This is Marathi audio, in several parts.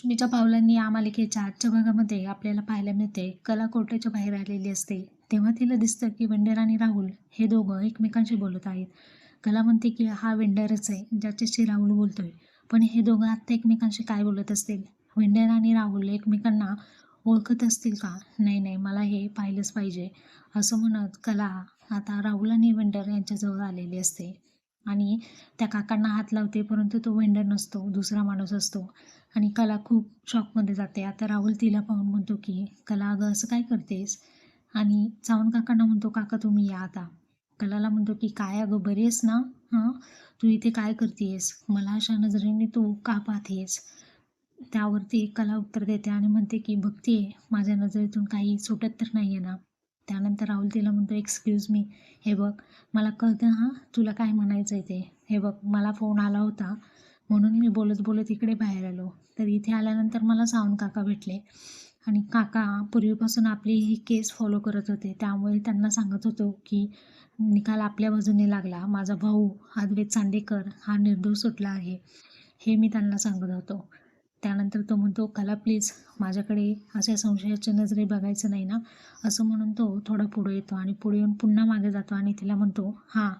लक्ष्मीच्या पावलांनी या मालिकेच्या आजच्या भागामध्ये आपल्याला पाहायला मिळते. कला कोर्टाच्या बाहेर आलेली असते. तेव्हा तिला दिसतं की वेंडर आणि राहुल हे दोघं एकमेकांशी बोलत आहेत. कला म्हणते की हा वेंडरच आहे ज्याच्याशी राहुल बोलतोय. पण हे दोघं आत्ता एकमेकांशी काय बोलत असतील? वेंडर आणि राहुल एकमेकांना ओळखत असतील का? नाही नाही मला हे पाहिलंच पाहिजे. असं म्हणत कला आता राहुल आणि वेंडर यांच्याजवळ आलेली असते. आणि त्या काकांना हात लावते परंतु तो वेंडर नसतो दुसरा माणूस असतो. आणि कला खूप शॉकमध्ये जाते. आता राहुल तिला पाहून म्हणतो की कला अगं असं काय करतेस? आणि चावण काकांना म्हणतो काका तुम्ही या आता. कलाला म्हणतो की काय अगं बरी आहेस ना? हां. तू इथे काय करतेस? मला अशा नजरेने तू का पाहतेस? त्यावरती कला उत्तर देते आणि म्हणते की बघते माझ्या नजरेतून काही सुटत तर नाही आहे ना? त्यानंतर राहुल तिला म्हणतो एक्सक्यूज मी हे बघ मला कळतं हां तुला काय म्हणायचं आहे ते. हे बघ मला फोन आला होता म्हणून मी बोलत बोलत इकडे बाहेर आलो. तर इथे आल्यानंतर मला सावंत काका भेटले. आणि काका पूर्वीपासून आपली ही केस फॉलो करत होते. त्यामुळे त्यांना सांगत होतो की निकाल आपल्या बाजूने लागला. माझा भाऊ अद्वैत चांदेकर हा निर्दोष सुटला आहे. हे मी त्यांना सांगत होतो. त्यानंतर तो म्हणतो कला प्लीज माझ्याकडे अशा संशयाच्या नजरे बघायचं नाही ना. असं म्हणून तो थोडा पुढे येतो आणि पुढे येऊन पुन्हा मागे जातो आणि तिला म्हणतो हां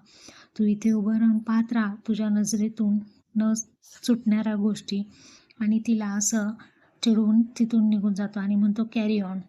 तू इथे उभं राहून पाहत राहा तुझ्या नजरेतून न सुटणाऱ्या गोष्टी. आणि तिला असं चिडवून तिथून निघून जातो आणि म्हणतो कॅरी ऑन